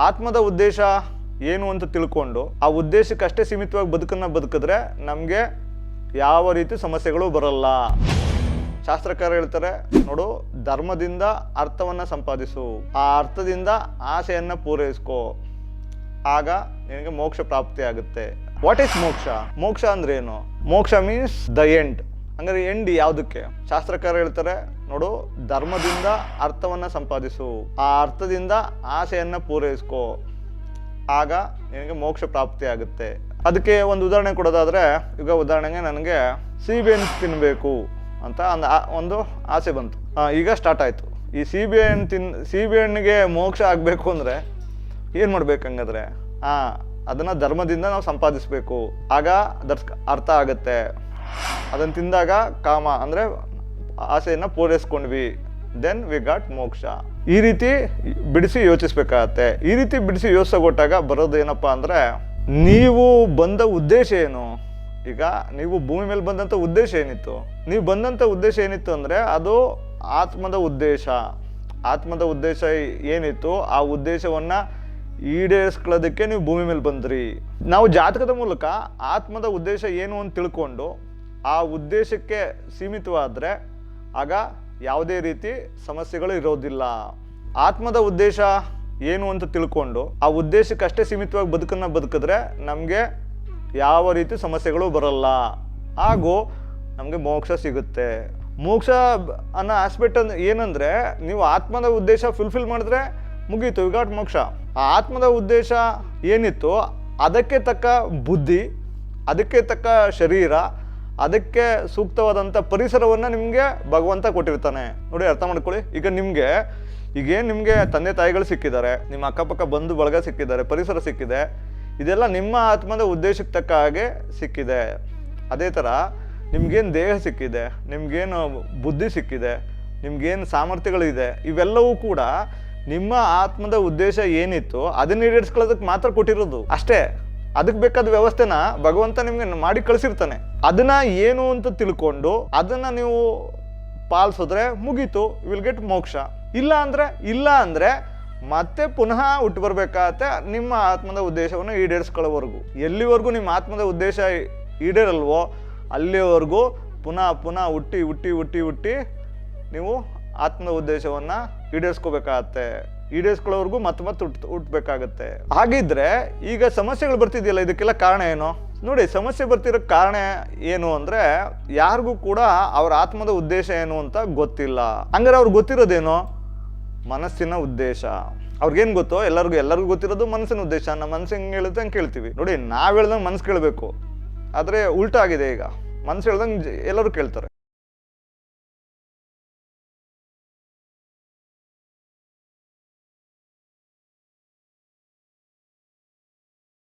ಆತ್ಮದ ಉದ್ದೇಶ ಏನು ಅಂತ ತಿಳ್ಕೊಂಡು ಆ ಉದ್ದೇಶಕ್ಕಷ್ಟೇ ಸೀಮಿತವಾಗಿ ಬದುಕನ್ನ ಬದುಕಿದ್ರೆ ನಮಗೆ ಯಾವ ರೀತಿ ಸಮಸ್ಯೆಗಳು ಬರಲ್ಲ. ಶಾಸ್ತ್ರಕಾರ ಹೇಳ್ತಾರೆ, ನೋಡು, ಧರ್ಮದಿಂದ ಅರ್ಥವನ್ನು ಸಂಪಾದಿಸು, ಆ ಅರ್ಥದಿಂದ ಆಸೆಯನ್ನು ಪೂರೈಸ್ಕೋ. ಆಗ ನಿನಗೆ ಮೋಕ್ಷ ಪ್ರಾಪ್ತಿ ಆಗುತ್ತೆ ವಾಟ್ ಈಸ್ ಮೋಕ್ಷ? ಮೋಕ್ಷ ಅಂದ್ರೆ ಏನು? ಮೋಕ್ಷ ಮೀನ್ಸ್ ದ ಎಂಡ್ ಹಂಗಾರೆ ಎಂಡಿ ಯಾವುದಕ್ಕೆ? ಶಾಸ್ತ್ರಕಾರ ಹೇಳ್ತಾರೆ, ನೋಡು, ಧರ್ಮದಿಂದ ಅರ್ಥವನ್ನ ಸಂಪಾದಿಸು. ಆ ಅರ್ಥದಿಂದ ಆಸೆಯನ್ನ ಪೂರೈಸ್ಕೋ. ಆಗ ನಿನಗೆ ಮೋಕ್ಷ ಪ್ರಾಪ್ತಿ ಆಗುತ್ತೆ. ಅದಕ್ಕೆ ಒಂದು ಉದಾಹರಣೆ ಕೊಡೋದಾದ್ರೆ, ಈಗ ಉದಾಹರಣೆಗೆ ನನಗೆ ಸೀಬೆಹಣ್ಣು ತಿನ್ನಬೇಕು ಅಂತ ಒಂದು ಒಂದು ಆಸೆ ಬಂತು. ಈಗ ಸ್ಟಾರ್ಟ್ ಆಯಿತು. ಈ ಸೀಬೆಹಣ್ಣು ತಿನ್ ಸೀಬೆಹಣ್ಣಿಗೆ ಮೋಕ್ಷ ಆಗಬೇಕು ಅಂದರೆ ಏನು ಮಾಡ್ಬೇಕು ಹಂಗಾದ್ರೆ? ಹಾಂ ಅದನ್ನು ಧರ್ಮದಿಂದ ನಾವು ಸಂಪಾದಿಸಬೇಕು. ಆಗ ಅರ್ಥ ಆಗುತ್ತೆ. ಅದನ್ನು ತಿಂದಾಗ ಕಾಮ ಅಂದರೆ ಆಸೆಯನ್ನು ಪೂರೈಸ್ಕೊಂಡ್ವಿ. ದೆನ್ ವಿ ಗಾಟ್ ಮೋಕ್ಷ. ಈ ರೀತಿ ಬಿಡಿಸಿ ಯೋಚಿಸ್ಬೇಕಾಗತ್ತೆ. ಈ ರೀತಿ ಬಿಡಿಸಿ ಯೋಚಿಸಗೊಟ್ಟಾಗ ಬರೋದು ಏನಪ್ಪ ಅಂದರೆ ನೀವು ಬಂದ ಉದ್ದೇಶ ಏನು? ಈಗ ನೀವು ಭೂಮಿ ಮೇಲೆ ಬಂದಂಥ ಉದ್ದೇಶ ಏನಿತ್ತು? ನೀವು ಬಂದಂಥ ಉದ್ದೇಶ ಏನಿತ್ತು ಅಂದರೆ ಅದು ಆತ್ಮದ ಉದ್ದೇಶ. ಆತ್ಮದ ಉದ್ದೇಶ ಏನಿತ್ತು? ಆ ಉದ್ದೇಶವನ್ನು ಈಡೇರಿಸ್ಕೊಳ್ಳೋದಕ್ಕೆ ನೀವು ಭೂಮಿ ಮೇಲೆ ಬಂದ್ರಿ. ನಾವು ಜಾತಕದ ಮೂಲಕ ಆತ್ಮದ ಉದ್ದೇಶ ಏನು ಅಂತ ತಿಳ್ಕೊಂಡು ಆ ಉದ್ದೇಶಕ್ಕೆ ಸೀಮಿತವಾದರೆ ಆಗ ಯಾವುದೇ ರೀತಿ ಸಮಸ್ಯೆಗಳು ಇರೋದಿಲ್ಲ. ಆತ್ಮದ ಉದ್ದೇಶ ಏನು ಅಂತ ತಿಳ್ಕೊಂಡು ಆ ಉದ್ದೇಶಕ್ಕಷ್ಟೇ ಸೀಮಿತವಾಗಿ ಬದುಕನ್ನು ಬದುಕಿದ್ರೆ ನಮಗೆ ಯಾವ ರೀತಿ ಸಮಸ್ಯೆಗಳು ಬರಲ್ಲ. ಹಾಗೂ ನಮಗೆ ಮೋಕ್ಷ ಸಿಗುತ್ತೆ. ಮೋಕ್ಷ ಅನ್ನೋ ಆಸ್ಪೆಕ್ಟ್ ಅಂದ್ರೆ ಏನಂದ್ರೆ ನೀವು ಆತ್ಮದ ಉದ್ದೇಶ ಫುಲ್ಫಿಲ್ ಮಾಡಿದ್ರೆ ಮುಗೀತು ವಿಗಾಟ್ ಮೋಕ್ಷ. ಆ ಆತ್ಮದ ಉದ್ದೇಶ ಏನಿತ್ತು ಅದಕ್ಕೆ ತಕ್ಕ ಬುದ್ಧಿ, ಅದಕ್ಕೆ ತಕ್ಕ ಶರೀರ ಅದಕ್ಕೆ ಸೂಕ್ತವಾದಂಥ ಪರಿಸರವನ್ನು ನಿಮಗೆ ಭಗವಂತ ಕೊಟ್ಟಿರ್ತಾನೆ. ನೋಡಿ ಅರ್ಥ ಮಾಡ್ಕೊಳ್ಳಿ. ಈಗ ನಿಮಗೆ, ಈಗೇನು ನಿಮಗೆ ತಂದೆ ತಾಯಿಗಳು ಸಿಕ್ಕಿದ್ದಾರೆ, ನಿಮ್ಮ ಅಕ್ಕಪಕ್ಕ ಬಂಧು ಬಳಗ ಸಿಕ್ಕಿದ್ದಾರೆ, ಪರಿಸರ ಸಿಕ್ಕಿದೆ, ಇದೆಲ್ಲ ನಿಮ್ಮ ಆತ್ಮದ ಉದ್ದೇಶಕ್ಕೆ ತಕ್ಕ ಹಾಗೆ ಸಿಕ್ಕಿದೆ. ಅದೇ ಥರ ನಿಮಗೇನು ದೇಹ ಸಿಕ್ಕಿದೆ, ನಿಮಗೇನು ಬುದ್ಧಿ ಸಿಕ್ಕಿದೆ, ನಿಮಗೇನು ಸಾಮರ್ಥ್ಯಗಳಿದೆ ಇವೆಲ್ಲವೂ ಕೂಡ ನಿಮ್ಮ ಆತ್ಮದ ಉದ್ದೇಶ ಏನಿತ್ತು ಅದನ್ನ ಈಡೇರಿಸ್ಕೊಳ್ಳೋದಕ್ಕೆ ಮಾತ್ರ ಕೊಟ್ಟಿರೋದು. ಅಷ್ಟೇ. ಅದಕ್ಕೆ ಬೇಕಾದ ವ್ಯವಸ್ಥೆನ ಭಗವಂತ ನಿಮ್ಗೆ ಮಾಡಿ ಕಳಿಸಿರ್ತಾನೆ. ಅದನ್ನ ಏನು ಅಂತ ತಿಳ್ಕೊಂಡು ಅದನ್ನ ನೀವು ಪಾಲಿಸಿದ್ರೆ ಮುಗೀತು ವಿಲ್ ಗೆಟ್ ಮೋಕ್ಷ. ಇಲ್ಲ ಅಂದ್ರೆ ಇಲ್ಲ ಅಂದ್ರೆ ಮತ್ತೆ ಪುನಃ ಹುಟ್ಟು ಬರ್ಬೇಕಾಗತ್ತೆ ನಿಮ್ಮ ಆತ್ಮದ ಉದ್ದೇಶವನ್ನು ಈಡೇರಿಸ್ಕೊಳ್ಳೋವರೆಗೂ ಎಲ್ಲಿವರೆಗೂ ನಿಮ್ಮ ಆತ್ಮದ ಉದ್ದೇಶ ಈಡೇರಲ್ವೋ ಅಲ್ಲಿವರೆಗೂ ಪುನಃ ಪುನಃ ಹುಟ್ಟಿ ಹುಟ್ಟಿ ಹುಟ್ಟಿ ಹುಟ್ಟಿ ನೀವು ಆತ್ಮದ ಉದ್ದೇಶವನ್ನು ಈಡೇರಿಸ್ಕೋಬೇಕಾಗತ್ತೆ. ಈಡೇರಿಸ್ಕೊಳ್ಳೋವರೆಗೂ ಮತ್ತೆ ಮತ್ತೆ ಹುಟ್ ಹುಟ್ಟಬೇಕಾಗತ್ತೆ ಹಾಗಿದ್ರೆ ಈಗ ಸಮಸ್ಯೆಗಳು ಬರ್ತಿದೆಯಲ್ಲ, ಇದಕ್ಕೆಲ್ಲ ಕಾರಣ ಏನು? ನೋಡಿ, ಸಮಸ್ಯೆ ಬರ್ತಿರೋ ಕಾರಣ ಏನು ಅಂದ್ರೆ, ಯಾರಿಗೂ ಕೂಡ ಅವ್ರ ಆತ್ಮದ ಉದ್ದೇಶ ಏನು ಅಂತ ಗೊತ್ತಿಲ್ಲ. ಹಂಗಾರೆ ಅವ್ರಿಗೆ ಗೊತ್ತಿರೋದೇನು? ಮನಸ್ಸಿನ ಉದ್ದೇಶ. ಅವ್ರಿಗೇನು ಗೊತ್ತೋ? ಎಲ್ಲರಿಗೂ ಎಲ್ಲರಿಗೂ ಗೊತ್ತಿರೋದು ಮನಸ್ಸಿನ ಉದ್ದೇಶ. ನಮ್ಮ ಮನಸ್ಸು ಹೆಂಗೆ ಹೇಳುತ್ತೆ ಹಂಗೆ ಕೇಳ್ತೀವಿ. ನೋಡಿ, ನಾವು ಹೇಳ್ದಂಗೆ ಮನಸ್ಸು ಕೇಳಬೇಕು. ಆದರೆ ಉಲ್ಟಾ ಆಗಿದೆ ಈಗ. ಮನಸ್ಸು ಹೇಳ್ದಂಗೆ ಎಲ್ಲರೂ ಕೇಳ್ತಾರೆ.